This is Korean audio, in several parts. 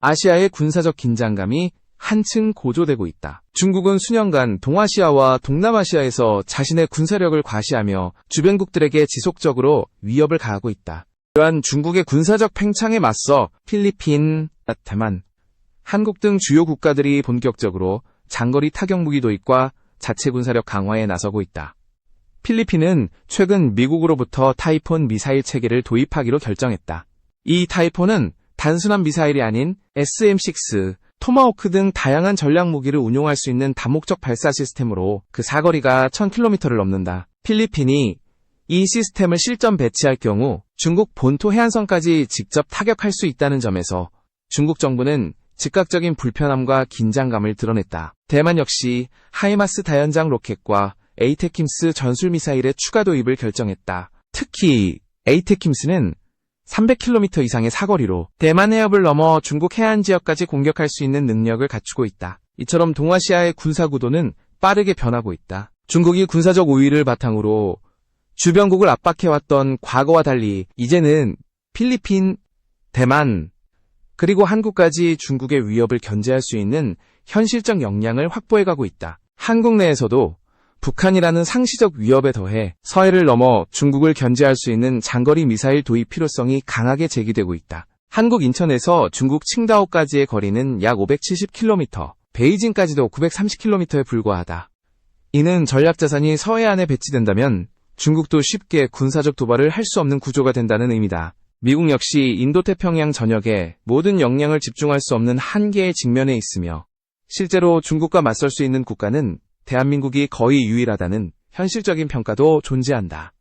아시아의 군사적 긴장감이 한층 고조되고 있다. 중국은 수년간 동아시아와 동남아시아에서 자신의 군사력을 과시하며 주변국들에게 지속적으로 위협을 가하고 있다. 이러한 중국의 군사적 팽창에 맞서 필리핀, 대만, 한국 등 주요 국가들이 본격적으로 장거리 타격 무기 도입과 자체 군사력 강화에 나서고 있다. 필리핀은 최근 미국으로부터 타이폰 미사일 체계를 도입하기로 결정했다. 이 타이폰은 단순한 미사일이 아닌 SM-6, 토마호크 등 다양한 전략 무기를 운용할 수 있는 다목적 발사 시스템으로 그 사거리가 1000km를 넘는다. 필리핀이 이 시스템을 실전 배치할 경우 중국 본토 해안선까지 직접 타격할 수 있다는 점에서 중국 정부는 즉각적인 불편함과 긴장감을 드러냈다. 대만 역시 하이마스 다연장 로켓과 에이테킴스 전술 미사일의 추가 도입을 결정했다. 특히 에이테킴스는 300km 이상의 사거리로 대만 해협을 넘어 중국 해안 지역까지 공격할 수 있는 능력을 갖추고 있다. 이처럼 동아시아의 군사 구도는 빠르게 변하고 있다. 중국이 군사적 우위를 바탕으로 주변국을 압박해왔던 과거와 달리 이제는 필리핀, 대만, 그리고 한국까지 중국의 위협을 견제할 수 있는 현실적 역량을 확보해가고 있다. 한국 내에서도 북한이라는 상시적 위협에 더해 서해를 넘어 중국을 견제할 수 있는 장거리 미사일 도입 필요성이 강하게 제기되고 있다. 한국 인천에서 중국 칭다오까지의 거리는 약 570km, 베이징까지도 930km에 불과하다. 이는 전략자산이 서해안에 배치된다면 중국도 쉽게 군사적 도발을 할 수 없는 구조가 된다는 의미다. 미국 역시 인도태평양 전역에 모든 역량을 집중할 수 없는 한계에 직면해 있으며 실제로 중국과 맞설 수 있는 국가는 대한민국이 거의 유일하다는 현실적인 평가도 존재한다.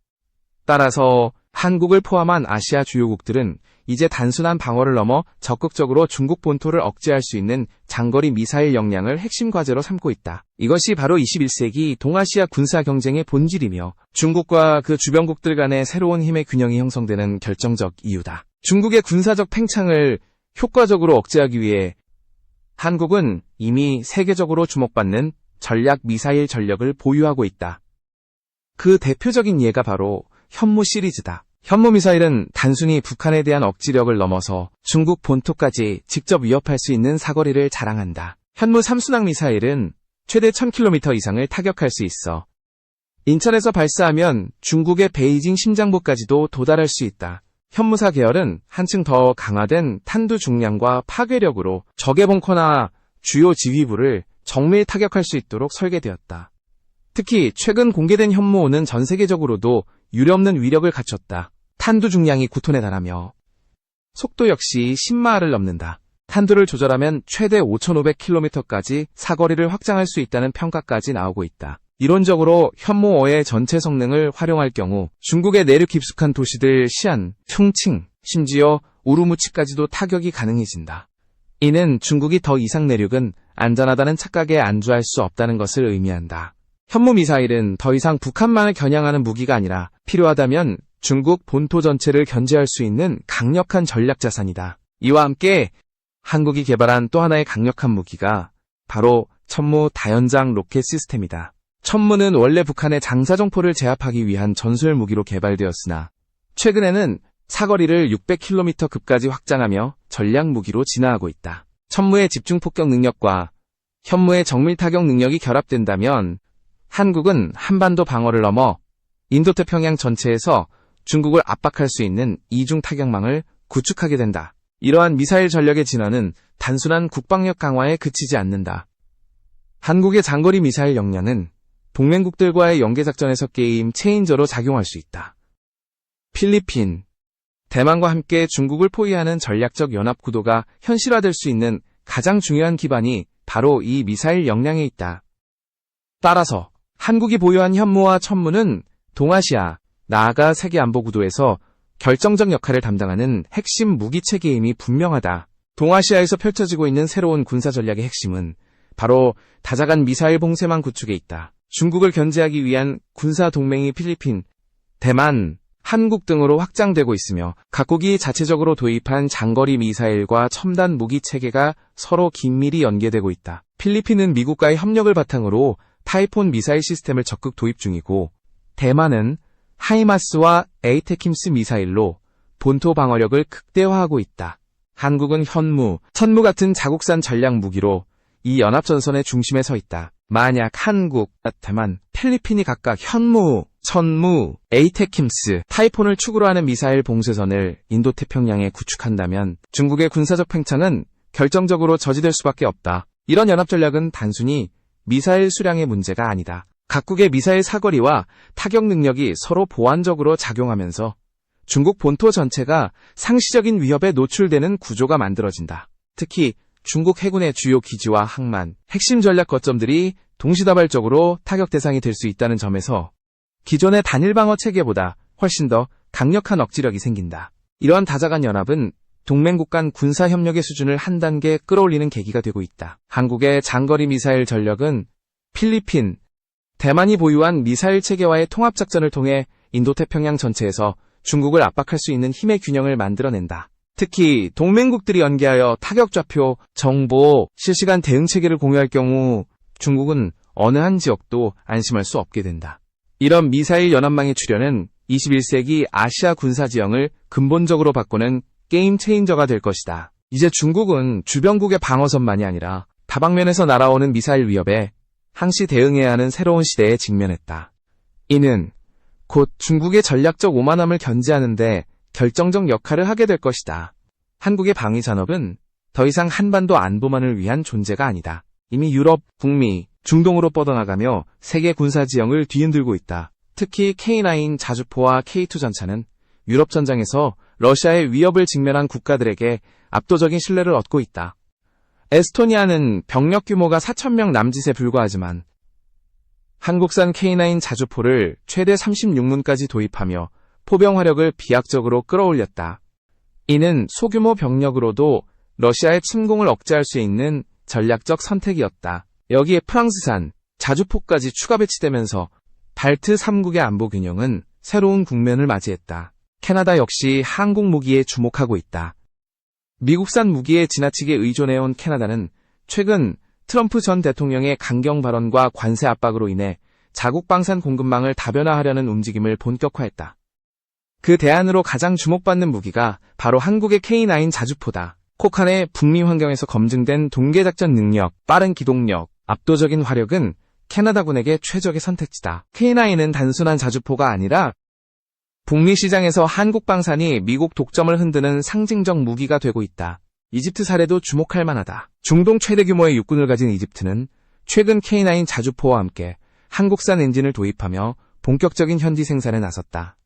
따라서 한국을 포함한 아시아 주요국들은 이제 단순한 방어를 넘어 적극적으로 중국 본토를 억제할 수 있는 장거리 미사일 역량을 핵심 과제로 삼고 있다. 이것이 바로 21세기 동아시아 군사 경쟁의 본질이며 중국과 그 주변국들 간의 새로운 힘의 균형이 형성되는 결정적 이유다. 중국의 군사적 팽창을 효과적으로 억제하기 위해 한국은 이미 세계적으로 주목받는 전략 미사일 전력을 보유하고 있다. 그 대표적인 예가 바로 현무 시리즈다. 현무 미사일은 단순히 북한에 대한 억지력을 넘어서 중국 본토까지 직접 위협할 수 있는 사거리를 자랑한다. 현무 삼순항 미사일은 최대 1000km 이상을 타격할 수 있어 인천에서 발사하면 중국의 베이징 심장부까지도 도달할 수 있다. 현무사 계열은 한층 더 강화된 탄두 중량과 파괴력으로 적의 벙커나 주요 지휘부를 정밀 타격할 수 있도록 설계되었다. 특히 최근 공개된 현무호는 전 세계적으로도 유례없는 위력을 갖췄다. 탄두 중량이 9톤에 달하며 속도 역시 10마일을 넘는다. 탄두를 조절하면 최대 5,500km까지 사거리를 확장할 수 있다는 평가까지 나오고 있다. 이론적으로 현무호의 전체 성능을 활용할 경우 중국의 내륙 깊숙한 도시들 시안, 평칭, 심지어 우루무치까지도 타격이 가능해진다. 이는 중국이 더 이상 내륙은 안전하다는 착각에 안주할 수 없다는 것을 의미한다. 현무 미사일은 더 이상 북한만을 겨냥하는 무기가 아니라 필요하다면 중국 본토 전체를 견제할 수 있는 강력한 전략 자산이다. 이와 함께 한국이 개발한 또 하나의 강력한 무기가 바로 천무 다연장 로켓 시스템이다. 천무는 원래 북한의 장사정포를 제압하기 위한 전술 무기로 개발되었으나 최근에는 사거리를 600km 급까지 확장하며 전략 무기로 진화하고 있다. 천무의 집중 폭격 능력과 현무의 정밀 타격 능력이 결합된다면 한국은 한반도 방어를 넘어 인도태평양 전체에서 중국을 압박할 수 있는 이중 타격망을 구축하게 된다. 이러한 미사일 전력의 진화는 단순한 국방력 강화에 그치지 않는다. 한국의 장거리 미사일 역량은 동맹국들과의 연계작전에서 게임 체인저로 작용할 수 있다. 필리핀, 대만과 함께 중국을 포위하는 전략적 연합 구도가 현실화될 수 있는 가장 중요한 기반이 바로 이 미사일 역량에 있다. 따라서 한국이 보유한 현무와 천무는 동아시아, 나아가 세계 안보 구도에서 결정적 역할을 담당하는 핵심 무기 체계임이 분명하다. 동아시아에서 펼쳐지고 있는 새로운 군사 전략의 핵심은 바로 다자간 미사일 봉쇄망 구축에 있다. 중국을 견제하기 위한 군사 동맹이 필리핀, 대만, 한국 등으로 확장되고 있으며 각국이 자체적으로 도입한 장거리 미사일과 첨단 무기 체계가 서로 긴밀히 연계되고 있다. 필리핀은 미국과의 협력을 바탕으로 타이폰 미사일 시스템을 적극 도입 중이고 대만은 하이마스와 에이테킴스 미사일로 본토 방어력을 극대화하고 있다. 한국은 현무, 천무 같은 자국산 전략 무기로 이 연합전선의 중심에 서 있다. 만약 한국, 대만, 필리핀이 각각 현무, 천무, 에이테킴스, 타이폰을 축으로 하는 미사일 봉쇄선을 인도태평양에 구축한다면 중국의 군사적 팽창은 결정적으로 저지될 수밖에 없다. 이런 연합 전략은 단순히 미사일 수량의 문제가 아니다. 각국의 미사일 사거리와 타격 능력이 서로 보완적으로 작용하면서 중국 본토 전체가 상시적인 위협에 노출되는 구조가 만들어진다. 특히 중국 해군의 주요 기지와 항만, 핵심 전략 거점들이 동시다발적으로 타격 대상이 될 수 있다는 점에서 기존의 단일 방어 체계보다 훨씬 더 강력한 억지력이 생긴다. 이러한 다자간 연합은 동맹국 간 군사 협력의 수준을 한 단계 끌어올리는 계기가 되고 있다. 한국의 장거리 미사일 전력은 필리핀, 대만이 보유한 미사일 체계와의 통합 작전을 통해 인도태평양 전체에서 중국을 압박할 수 있는 힘의 균형을 만들어낸다. 특히 동맹국들이 연계하여 타격 좌표, 정보, 실시간 대응 체계를 공유할 경우 중국은 어느 한 지역도 안심할 수 없게 된다. 이런 미사일 연합망의 출현은 21세기 아시아 군사 지형을 근본적으로 바꾸는 게임 체인저가 될 것이다. 이제 중국은 주변국의 방어선만이 아니라 다방면에서 날아오는 미사일 위협에 항시 대응해야 하는 새로운 시대에 직면했다. 이는 곧 중국의 전략적 오만함을 견제하는데 결정적 역할을 하게 될 것이다. 한국의 방위 산업은 더 이상 한반도 안보만을 위한 존재가 아니다. 이미 유럽, 북미, 중동으로 뻗어나가며 세계 군사 지형을 뒤흔들고 있다. 특히 K9 자주포와 K2 전차는 유럽 전장에서 러시아의 위협을 직면한 국가들에게 압도적인 신뢰를 얻고 있다. 에스토니아는 병력 규모가 4천명 남짓에 불과하지만 한국산 K9 자주포를 최대 36문까지 도입하며 포병 화력을 비약적으로 끌어올렸다. 이는 소규모 병력으로도 러시아의 침공을 억제할 수 있는 전략적 선택이었다. 여기에 프랑스산 자주포까지 추가 배치되면서 발트 3국의 안보 균형은 새로운 국면을 맞이했다. 캐나다 역시 한국 무기에 주목하고 있다. 미국산 무기에 지나치게 의존해온 캐나다는 최근 트럼프 전 대통령의 강경 발언과 관세 압박으로 인해 자국 방산 공급망을 다변화하려는 움직임을 본격화했다. 그 대안으로 가장 주목받는 무기가 바로 한국의 K9 자주포다. 코칸의 북미 환경에서 검증된 동계작전 능력, 빠른 기동력, 압도적인 화력은 캐나다군에게 최적의 선택지다. K9은 단순한 자주포가 아니라 북미 시장에서 한국 방산이 미국 독점을 흔드는 상징적 무기가 되고 있다. 이집트 사례도 주목할 만하다. 중동 최대 규모의 육군을 가진 이집트는 최근 K9 자주포와 함께 한국산 엔진을 도입하며 본격적인 현지 생산에 나섰다.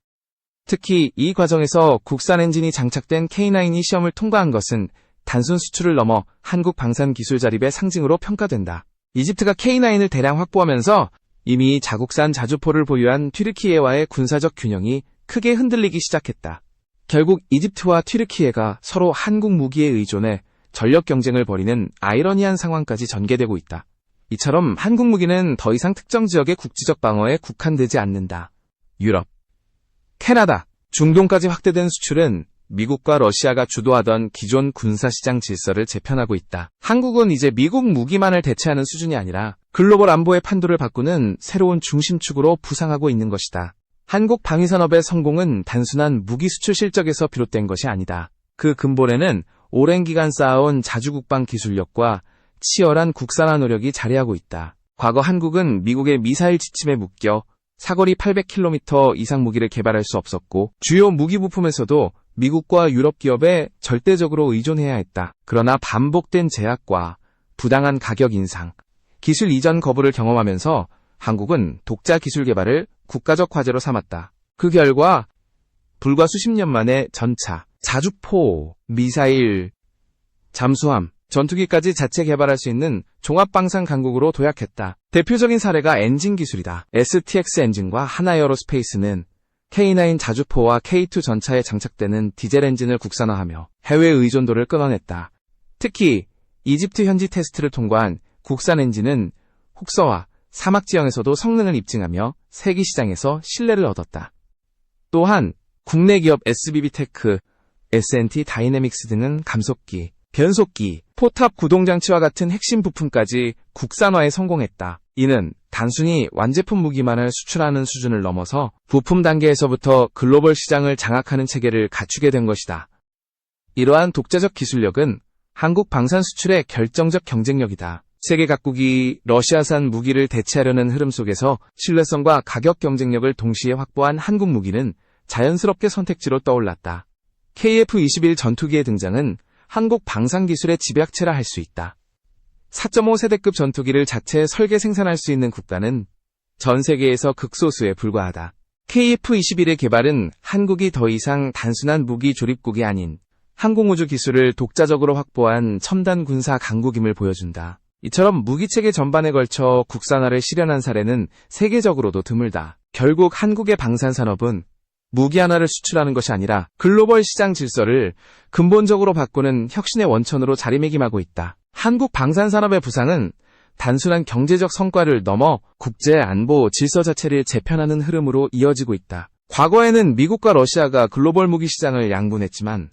특히 이 과정에서 국산 엔진이 장착된 K9이 시험을 통과한 것은 단순 수출을 넘어 한국 방산 기술 자립의 상징으로 평가된다. 이집트가 K9을 대량 확보하면서 이미 자국산 자주포를 보유한 튀르키예와의 군사적 균형이 크게 흔들리기 시작했다. 결국 이집트와 튀르키예가 서로 한국 무기에 의존해 전력 경쟁을 벌이는 아이러니한 상황까지 전개되고 있다. 이처럼 한국 무기는 더 이상 특정 지역의 국지적 방어에 국한되지 않는다. 유럽, 캐나다, 중동까지 확대된 수출은 미국과 러시아가 주도하던 기존 군사시장 질서를 재편하고 있다. 한국은 이제 미국 무기만을 대체하는 수준이 아니라 글로벌 안보의 판도를 바꾸는 새로운 중심축으로 부상하고 있는 것이다. 한국 방위산업의 성공은 단순한 무기 수출 실적에서 비롯된 것이 아니다. 그 근본에는 오랜 기간 쌓아온 자주국방 기술력과 치열한 국산화 노력이 자리하고 있다. 과거 한국은 미국의 미사일 지침에 묶여 사거리 800km 이상 무기를 개발할 수 없었고 주요 무기 부품에서도 미국과 유럽 기업에 절대적으로 의존해야 했다. 그러나 반복된 제약과 부당한 가격 인상, 기술 이전 거부를 경험하면서 한국은 독자 기술 개발을 국가적 과제로 삼았다. 그 결과 불과 수십 년 만에 전차, 자주포, 미사일, 잠수함, 전투기까지 자체 개발할 수 있는 종합방산 강국으로 도약했다. 대표적인 사례가 엔진 기술이다. STX 엔진과 하나에어로스페이스는 K9 자주포와 K2 전차에 장착되는 디젤 엔진을 국산화하며 해외 의존도를 끊어냈다. 특히 이집트 현지 테스트를 통과한 국산 엔진은 혹서와 사막 지형에서도 성능을 입증하며 세계 시장에서 신뢰를 얻었다. 또한 국내 기업 SBB테크, S&T 다이내믹스 등은 감속기, 변속기, 포탑 구동장치와 같은 핵심 부품까지 국산화에 성공했다. 이는 단순히 완제품 무기만을 수출하는 수준을 넘어서 부품 단계에서부터 글로벌 시장을 장악하는 체계를 갖추게 된 것이다. 이러한 독자적 기술력은 한국 방산 수출의 결정적 경쟁력이다. 세계 각국이 러시아산 무기를 대체하려는 흐름 속에서 신뢰성과 가격 경쟁력을 동시에 확보한 한국 무기는 자연스럽게 선택지로 떠올랐다. KF-21 전투기의 등장은 한국 방산 기술의 집약체라 할 수 있다. 4.5 세대급 전투기를 자체 설계 생산할 수 있는 국가는 전 세계에서 극소수에 불과하다. KF-21의 개발은 한국이 더 이상 단순한 무기 조립국이 아닌 항공우주 기술을 독자적으로 확보한 첨단 군사 강국임을 보여준다. 이처럼 무기체계 전반에 걸쳐 국산화를 실현한 사례는 세계적으로도 드물다. 결국 한국의 방산산업은 무기 하나를 수출하는 것이 아니라 글로벌 시장 질서를 근본적으로 바꾸는 혁신의 원천으로 자리매김하고 있다. 한국 방산산업의 부상은 단순한 경제적 성과를 넘어 국제 안보 질서 자체를 재편하는 흐름으로 이어지고 있다. 과거에는 미국과 러시아가 글로벌 무기 시장을 양분했지만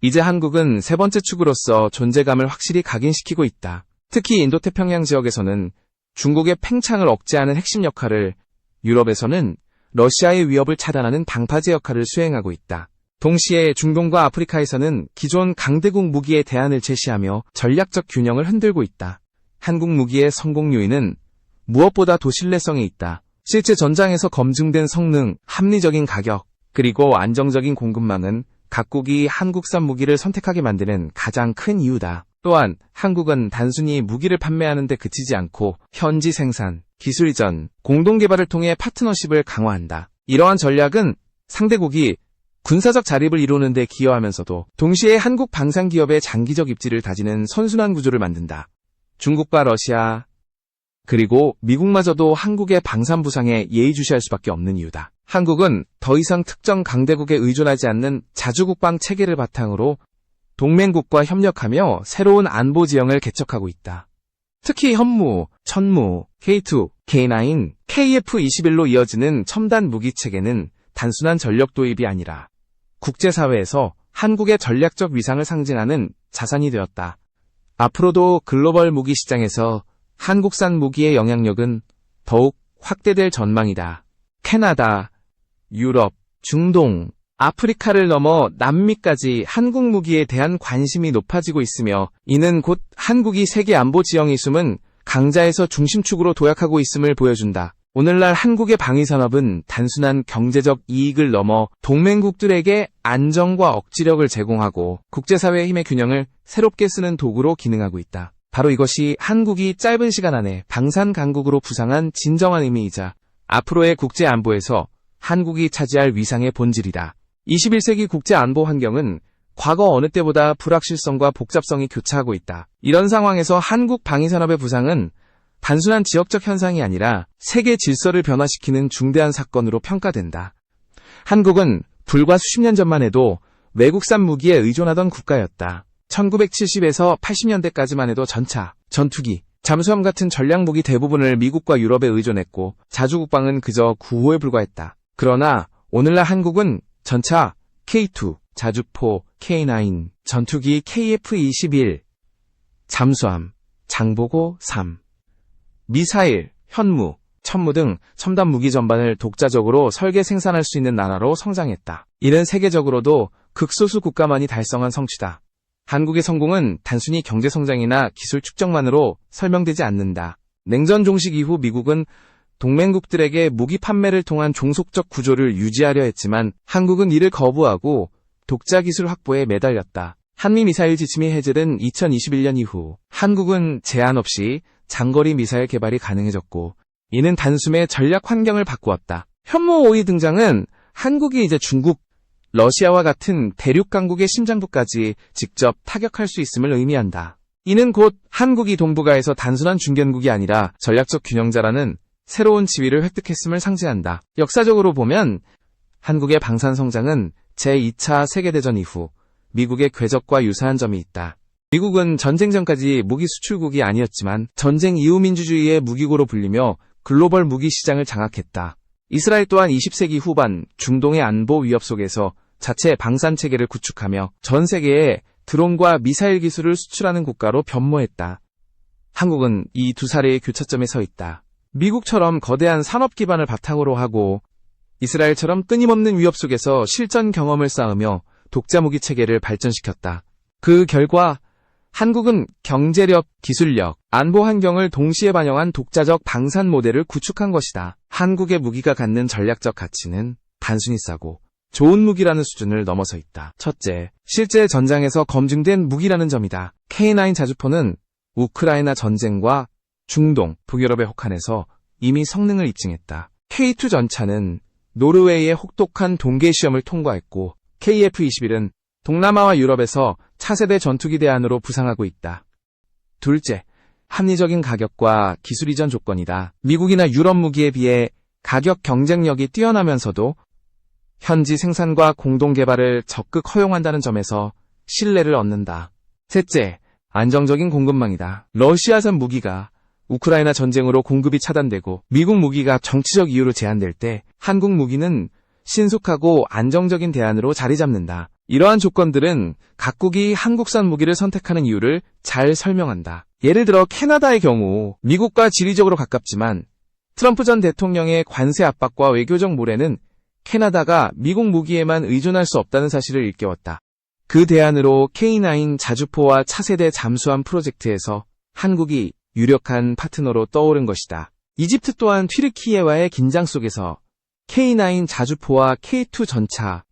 이제 한국은 세 번째 축으로서 존재감을 확실히 각인시키고 있다. 특히 인도태평양 지역에서는 중국의 팽창을 억제하는 핵심 역할을 유럽에서는 러시아의 위협을 차단하는 방파제 역할을 수행하고 있다. 동시에 중동과 아프리카에서는 기존 강대국 무기의 대안을 제시하며 전략적 균형을 흔들고 있다. 한국 무기의 성공 요인은 무엇보다 도신뢰성에 있다. 실제 전장에서 검증된 성능, 합리적인 가격, 그리고 안정적인 공급망은 각국이 한국산 무기를 선택하게 만드는 가장 큰 이유다. 또한 한국은 단순히 무기를 판매하는 데 그치지 않고 현지 생산, 기술 이전, 공동 개발을 통해 파트너십을 강화한다. 이러한 전략은 상대국이 군사적 자립을 이루는 데 기여하면서도 동시에 한국 방산 기업의 장기적 입지를 다지는 선순환 구조를 만든다. 중국과 러시아, 그리고 미국마저도 한국의 방산 부상에 예의주시할 수밖에 없는 이유다. 한국은 더 이상 특정 강대국에 의존하지 않는 자주국방 체계를 바탕으로 동맹국과 협력하며 새로운 안보 지형을 개척하고 있다. 특히 현무, 천무, K2, K9, KF-21로 이어지는 첨단 무기 체계는 단순한 전력 도입이 아니라 국제사회에서 한국의 전략적 위상을 상징하는 자산이 되었다. 앞으로도 글로벌 무기 시장에서 한국산 무기의 영향력은 더욱 확대될 전망이다. 캐나다, 유럽, 중동, 아프리카를 넘어 남미까지 한국 무기에 대한 관심이 높아지고 있으며 이는 곧 한국이 세계 안보 지형이 숨은 강자에서 중심축으로 도약하고 있음을 보여준다. 오늘날 한국의 방위산업은 단순한 경제적 이익을 넘어 동맹국들에게 안정과 억지력을 제공하고 국제사회의 힘의 균형을 새롭게 쓰는 도구로 기능하고 있다. 바로 이것이 한국이 짧은 시간 안에 방산 강국으로 부상한 진정한 의미이자 앞으로의 국제 안보에서 한국이 차지할 위상의 본질이다. 21세기 국제 안보 환경은 과거 어느 때보다 불확실성과 복잡성이 교차하고 있다. 이런 상황에서 한국 방위산업의 부상은 단순한 지역적 현상이 아니라 세계 질서를 변화시키는 중대한 사건으로 평가된다. 한국은 불과 수십 년 전만 해도 외국산 무기에 의존하던 국가였다. 1970에서 80년대까지만 해도 전차, 전투기, 잠수함 같은 전략 무기 대부분을 미국과 유럽에 의존했고 자주국방은 그저 구호에 불과했다. 그러나 오늘날 한국은 전차 K2, 자주포 K9, 전투기 KF-21, 잠수함, 장보고 3, 미사일, 현무, 천무 등 첨단 무기 전반을 독자적으로 설계 생산할 수 있는 나라로 성장했다. 이는 세계적으로도 극소수 국가만이 달성한 성취다. 한국의 성공은 단순히 경제 성장이나 기술 축적만으로 설명되지 않는다. 냉전 종식 이후 미국은 동맹국들에게 무기 판매를 통한 종속적 구조를 유지하려 했지만 한국은 이를 거부하고 독자 기술 확보에 매달렸다. 한미 미사일 지침이 해제된 2021년 이후 한국은 제한 없이 장거리 미사일 개발이 가능해졌고 이는 단숨에 전략 환경을 바꾸었다. 현무 5위 등장은 한국이 이제 중국, 러시아와 같은 대륙 강국의 심장부까지 직접 타격할 수 있음을 의미한다. 이는 곧 한국이 동북아에서 단순한 중견국이 아니라 전략적 균형자라는 새로운 지위를 획득했음을 상징한다. 역사적으로 보면 한국의 방산 성장은 제2차 세계대전 이후 미국의 궤적과 유사한 점이 있다. 미국은 전쟁 전까지 무기 수출국이 아니었지만 전쟁 이후 민주주의의 무기고로 불리며 글로벌 무기 시장을 장악했다. 이스라엘 또한 20세기 후반 중동의 안보 위협 속에서 자체 방산 체계를 구축하며 전 세계에 드론과 미사일 기술을 수출하는 국가로 변모했다. 한국은 이 두 사례의 교차점에 서 있다. 미국처럼 거대한 산업 기반을 바탕으로 하고 이스라엘처럼 끊임없는 위협 속에서 실전 경험을 쌓으며 독자 무기 체계를 발전시켰다. 그 결과 한국은 경제력, 기술력, 안보 환경을 동시에 반영한 독자적 방산 모델을 구축한 것이다. 한국의 무기가 갖는 전략적 가치는 단순히 싸고 좋은 무기라는 수준을 넘어서 있다. 첫째, 실제 전장에서 검증된 무기라는 점이다. K9 자주포는 우크라이나 전쟁과 중동, 북유럽의 혹한에서 이미 성능을 입증했다. K2 전차는 노르웨이의 혹독한 동계 시험을 통과했고 KF-21은 동남아와 유럽에서 차세대 전투기 대안으로 부상하고 있다. 둘째, 합리적인 가격과 기술 이전 조건이다. 미국이나 유럽 무기에 비해 가격 경쟁력이 뛰어나면서도 현지 생산과 공동 개발을 적극 허용한다는 점에서 신뢰를 얻는다. 셋째, 안정적인 공급망이다. 러시아산 무기가 우크라이나 전쟁으로 공급이 차단되고 미국 무기가 정치적 이유로 제한될 때 한국 무기는 신속하고 안정적인 대안으로 자리 잡는다. 이러한 조건들은 각국이 한국산 무기를 선택하는 이유를 잘 설명한다. 예를 들어 캐나다의 경우 미국과 지리적으로 가깝지만 트럼프 전 대통령의 관세 압박과 외교적 모래는 캐나다가 미국 무기에만 의존할 수 없다는 사실을 일깨웠다. 그 대안으로 K9 자주포와 차세대 잠수함 프로젝트에서 한국이 유력한 파트너로 떠오른 것이다. 이집트 또한 튀르키예와의 긴장 속에서 K9 자주포와 K2 전차,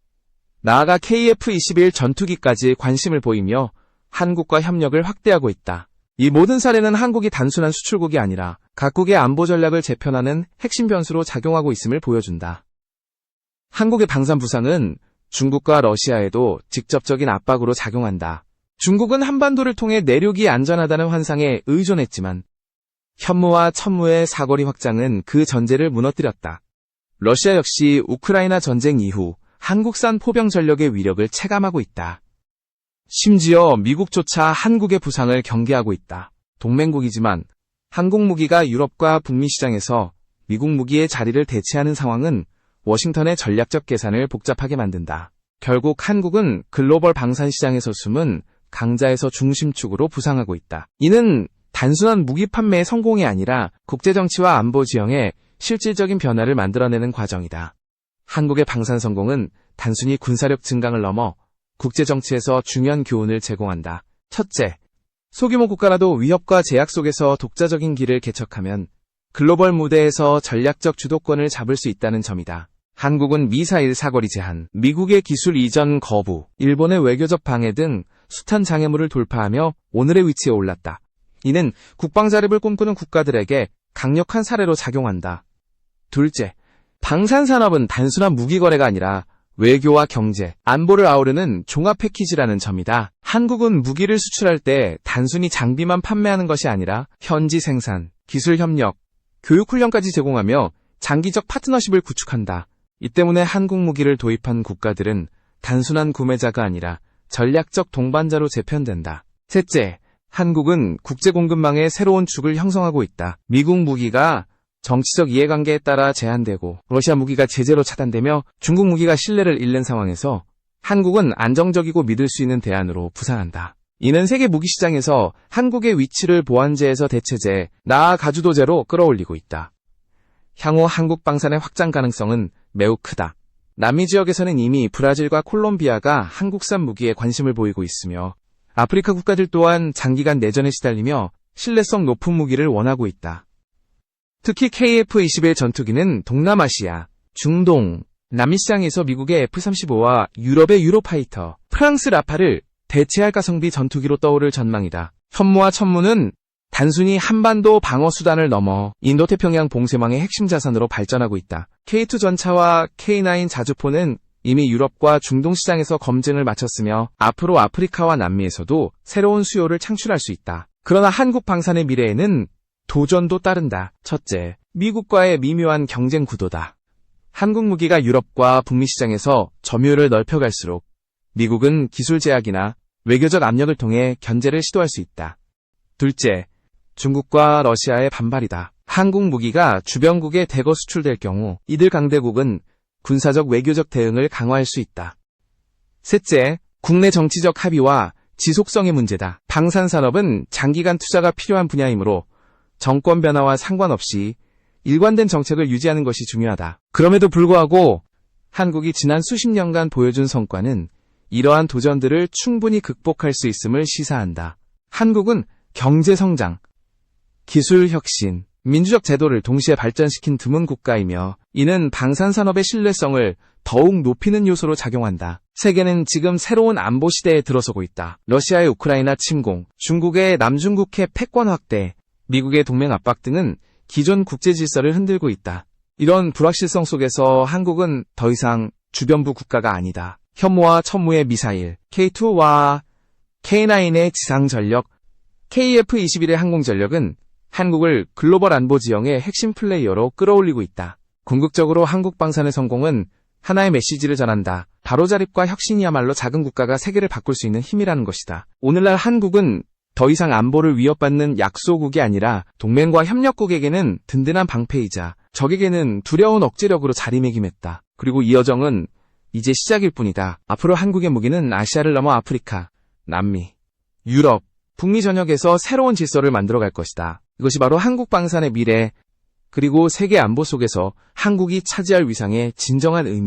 나아가 KF-21 전투기까지 관심을 보이며 한국과 협력을 확대하고 있다. 이 모든 사례는 한국이 단순한 수출국이 아니라 각국의 안보 전략을 재편하는 핵심 변수로 작용하고 있음을 보여준다. 한국의 방산 부상은 중국과 러시아에도 직접적인 압박으로 작용한다. 중국은 한반도를 통해 내륙이 안전하다는 환상에 의존했지만 현무와 천무의 사거리 확장은 그 전제를 무너뜨렸다. 러시아 역시 우크라이나 전쟁 이후 한국산 포병 전력의 위력을 체감하고 있다. 심지어 미국조차 한국의 부상을 경계하고 있다. 동맹국이지만 한국 무기가 유럽과 북미 시장에서 미국 무기의 자리를 대체하는 상황은 워싱턴의 전략적 계산을 복잡하게 만든다. 결국 한국은 글로벌 방산 시장에서 숨은 강자에서 중심축으로 부상하고 있다. 이는 단순한 무기 판매의 성공이 아니라 국제정치와 안보 지형에 실질적인 변화를 만들어내는 과정이다. 한국의 방산 성공은 단순히 군사력 증강을 넘어 국제정치에서 중요한 교훈을 제공한다. 첫째, 소규모 국가라도 위협과 제약 속에서 독자적인 길을 개척하면 글로벌 무대에서 전략적 주도권을 잡을 수 있다는 점이다. 한국은 미사일 사거리 제한, 미국의 기술 이전 거부, 일본의 외교적 방해 등 숱한 장애물을 돌파하며 오늘의 위치에 올랐다. 이는 국방 자립을 꿈꾸는 국가들에게 강력한 사례로 작용한다. 둘째, 방산산업은 단순한 무기 거래가 아니라 외교와 경제, 안보를 아우르는 종합 패키지라는 점이다. 한국은 무기를 수출할 때 단순히 장비만 판매하는 것이 아니라 현지 생산, 기술 협력, 교육 훈련까지 제공하며 장기적 파트너십을 구축한다. 이 때문에 한국 무기를 도입한 국가들은 단순한 구매자가 아니라 전략적 동반자로 재편된다. 셋째, 한국은 국제 공급망의 새로운 축을 형성하고 있다. 미국 무기가 정치적 이해관계에 따라 제한되고 러시아 무기가 제재로 차단되며 중국 무기가 신뢰를 잃는 상황에서 한국은 안정적이고 믿을 수 있는 대안으로 부상한다. 이는 세계 무기 시장에서 한국의 위치를 보안제에서 대체제, 나아 가주도제로 끌어올리고 있다. 향후 한국 방산의 확장 가능성은 매우 크다. 남미 지역에서는 이미 브라질과 콜롬비아가 한국산 무기에 관심을 보이고 있으며 아프리카 국가들 또한 장기간 내전에 시달리며 신뢰성 높은 무기를 원하고 있다. 특히 KF-21 전투기는 동남아시아, 중동, 남미 시장에서 미국의 F-35와 유럽의 유로파이터, 프랑스 라파를 대체할 가성비 전투기로 떠오를 전망이다. 현무와 천무는 단순히 한반도 방어 수단을 넘어 인도태평양 봉쇄망의 핵심 자산으로 발전하고 있다. K2 전차와 K9 자주포는 이미 유럽과 중동 시장에서 검증을 마쳤으며 앞으로 아프리카와 남미에서도 새로운 수요를 창출할 수 있다. 그러나 한국 방산의 미래에는 도전도 따른다. 첫째, 미국과의 미묘한 경쟁 구도다. 한국 무기가 유럽과 북미 시장에서 점유율을 넓혀갈수록 미국은 기술 제약이나 외교적 압력을 통해 견제를 시도할 수 있다. 둘째, 중국과 러시아의 반발이다. 한국 무기가 주변국에 대거 수출될 경우 이들 강대국은 군사적 외교적 대응을 강화할 수 있다. 셋째, 국내 정치적 합의와 지속성의 문제다. 방산 산업은 장기간 투자가 필요한 분야이므로 정권 변화와 상관없이 일관된 정책을 유지하는 것이 중요하다. 그럼에도 불구하고 한국이 지난 수십 년간 보여준 성과는 이러한 도전들을 충분히 극복할 수 있음을 시사한다. 한국은 경제 성장, 기술 혁신, 민주적 제도를 동시에 발전시킨 드문 국가이며 이는 방산산업의 신뢰성을 더욱 높이는 요소로 작용한다. 세계는 지금 새로운 안보 시대에 들어서고 있다. 러시아의 우크라이나 침공, 중국의 남중국해 패권 확대, 미국의 동맹 압박 등은 기존 국제 질서를 흔들고 있다. 이런 불확실성 속에서 한국은 더 이상 주변부 국가가 아니다. 현무와 천무의 미사일, K2와 K9의 지상 전력, KF-21의 항공 전력은 한국을 글로벌 안보 지형의 핵심 플레이어로 끌어올리고 있다. 궁극적으로 한국 방산의 성공은 하나의 메시지를 전한다. 바로자립과 혁신이야말로 작은 국가가 세계를 바꿀 수 있는 힘이라는 것이다. 오늘날 한국은 더 이상 안보를 위협받는 약소국이 아니라 동맹과 협력국에게는 든든한 방패이자 적에게는 두려운 억제력으로 자리매김했다. 그리고 이 여정은 이제 시작일 뿐이다. 앞으로 한국의 무기는 아시아를 넘어 아프리카, 남미, 유럽, 북미 전역에서 새로운 질서를 만들어갈 것이다. 이것이 바로 한국 방산의 미래, 그리고 세계 안보 속에서 한국이 차지할 위상의 진정한 의미.